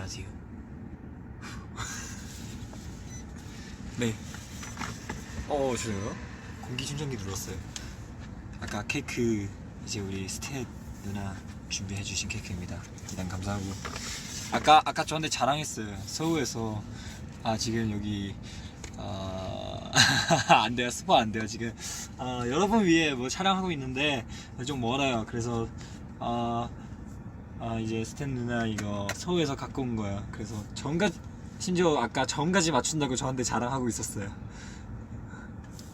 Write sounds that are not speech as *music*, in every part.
안녕하세요. 네. 어, 저요? 공기 충전기 눌렀어요. 아까 케이크 이제 우리 스탯 누나 준비해 주신 케이크입니다. 일단 감사하고. 아까 아까 저한테 자랑했어요. 서울에서 아 지금 여기 아, *laughs* 안 돼요. 스포 안 돼요. 지금 아, 여러분 위해 뭐 촬영하고 있는데 좀 멀어요. 그래서 아, 아 이제 스탠 누나 이거 서울에서 갖고 온 거예요. 그래서 전가 심지어 아까 전까지 맞춘다고 저한테 자랑하고 있었어요.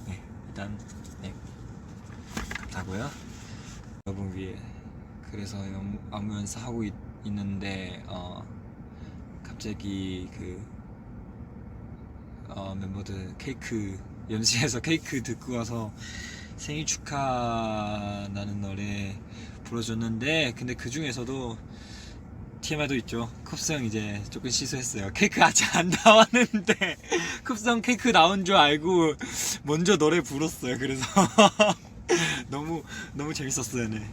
네, 일단 네 감사하고요. 여러분 위해 그래서 영- 안무 연습 하고 있, 있는데 어 갑자기 그 어, 멤버들 케이크 연시에서 케이크 듣고 와서 생일 축하 나는 노래 불러줬는데 근데 그 중에서도 TMI도 있죠. 형 이제 조금 실수했어요. 케이크 아직 안 나왔는데 *laughs* 형 케이크 나온 줄 알고 먼저 노래 불렀어요. 그래서 *laughs* 너무 너무 재밌었어요. 네.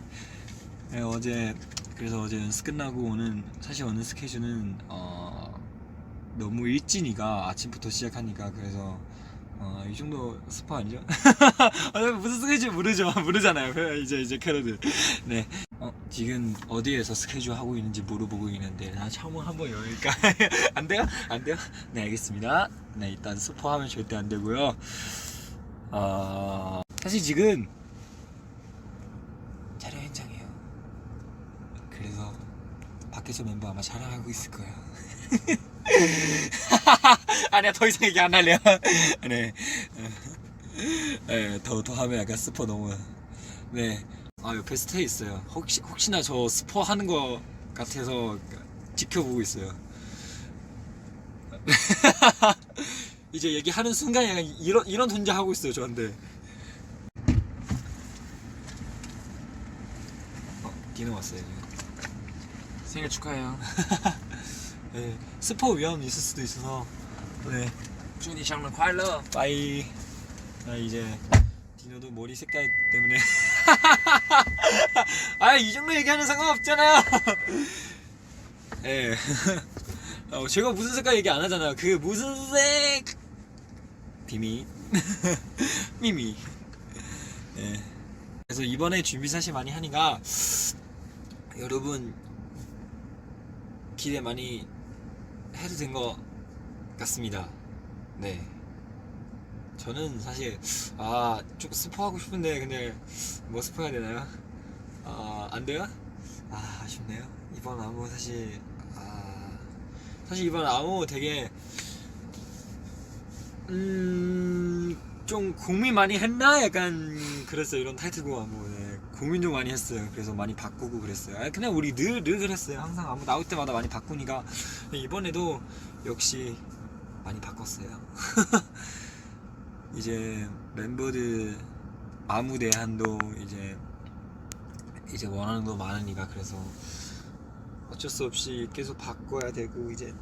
네, 어제 그래서 어제 연습 끝나고 오는 사실 오는 스케줄은 어, 너무 일진이가 아침부터 시작하니까 그래서 어, 이 정도 스포 아니죠? *laughs* 아, 무슨 스케줄 모르죠. *laughs* 모르잖아요. 이제 이제 캐러들. 네. 어, 지금 어디에서 스케줄 하고 있는지 물어보고 있는데 나 처음 한번 여니까 *laughs* 안 돼요? 안 돼요? 네 알겠습니다. 네 일단 스포하면 절대 안 되고요. 어, 사실 지금 촬영 현장이에요. 그래서 밖에서 멤버 아마 촬영하고 있을 거예요 *laughs* 아니야 더 이상 얘기 안 할래요 *laughs* 네 네, 더, 더 하면 약간 스포 너무 네. 아 옆에 스테 있어요 혹시, 혹시나 저 스포 하는 거 같아서 지켜보고 있어요 *laughs* 이제 얘기하는 순간 약간 이런, 이런 존재 하고 있어요 저한테 어, 디노 왔어요. 생일 축하해요. 네, 스포 위험 있을 수도 있어서 네 祝你生日快乐。 빠이 나 이제 디노도 머리 색깔 때문에 *laughs* 아 이 정도 얘기하는 상관없잖아 *laughs* 예 *laughs* 어, 제가 무슨 색깔 얘기 안 하잖아요 그 무슨 색 비밀 미미 예 그래서 이번에 준비 사실 많이 하니까 여러분 기대 많이 해도 된 것 같습니다 네 저는 사실 아 조금 스포하고 싶은데 근데 뭐 스포해야 되나요? 아 안 돼요? 아 아쉽네요 이번 안무 사실 아 사실 이번 안무 되게 음좀 고민 많이 했나 약간 그랬어요 이런 타이틀곡 네. 고민 좀 많이 했어요. 그래서 많이 바꾸고 그랬어요. 아 그냥 우리 늘 늘 그랬어요. 항상 안무 나올 때마다 많이 바꾸니까 이번에도 역시 많이 바꿨어요. *laughs* 이제 멤버들 아무 대한도 이제 이제 원하는 거 많으니까 그래서 어쩔 수 없이 계속 바꿔야 되고 이제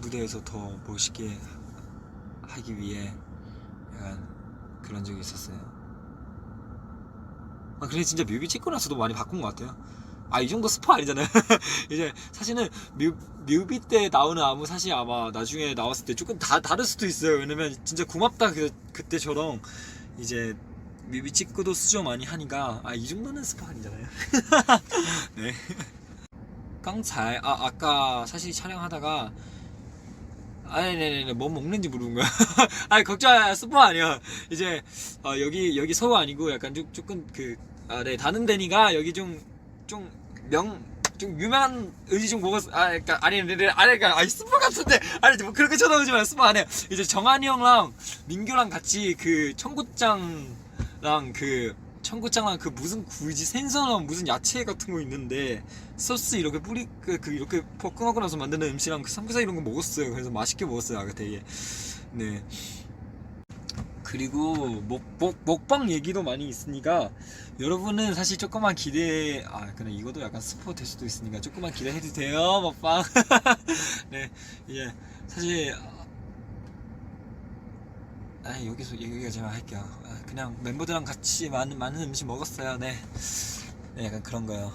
무대에서 더 멋있게 하기 위해 약간 그런 적이 있었어요. 아 근데 진짜 뮤비 찍고 나서도 많이 바꾼 것 같아요. 아 이 정도 스포 아니잖아요. *laughs* 이제 사실은 뮤, 뮤비 때 나오는 아무 사실 아마 나중에 나왔을 때 조금 다 다를 수도 있어요. 왜냐면 진짜 고맙다 그 그때처럼 이제 뮤비 찍고도 수정 많이 하니까 아 이 정도는 스포 아니잖아요. *laughs* 네. *laughs* 깡 잘 아 아까 사실 촬영하다가 아니 네네네 뭐 먹는지 모르는 거야. *laughs* 아니 걱정 마 스포 아니야. 이제 어, 여기 여기 서울 아니고 약간 좀 조금 그 아 네 다른 데니까 여기 좀 좀 명 좀 유명한 의지 좀 먹었어. 아, 그니까, 아니, 아니, 아니, 아니, 그니까, 아니, 스포 같은데. 아니, 뭐, 그렇게 쳐다보지 마요. 스포 안 해요. 이제 정한이 형랑 민규랑 같이 그 청국장랑 그, 청국장랑 그 무슨 구이지? 생선랑 무슨 야채 같은 거 있는데 소스 이렇게 뿌리 그, 그 이렇게 볶음하고 나서 만드는 음식이랑 그 삼겹살 이런 거 먹었어요. 그래서 맛있게 먹었어요. 아까 되게. 네. 그리고 먹, 먹, 먹방 얘기도 많이 있으니까 여러분은 사실 조금만 기대 아 근데 이것도 약간 스포 될 수도 있으니까 조금만 기대해도 돼요 먹방. *laughs* 네. 이제 사실 아 여기서 얘기하지만 할게요 아, 그냥 멤버들이랑 같이 많은 많은 음식 먹었어요 네, 네 약간 그런 거요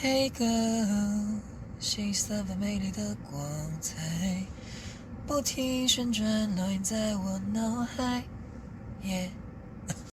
Hey girl，细色般美丽的光彩，不停旋转，烙印在我脑海。Yeah。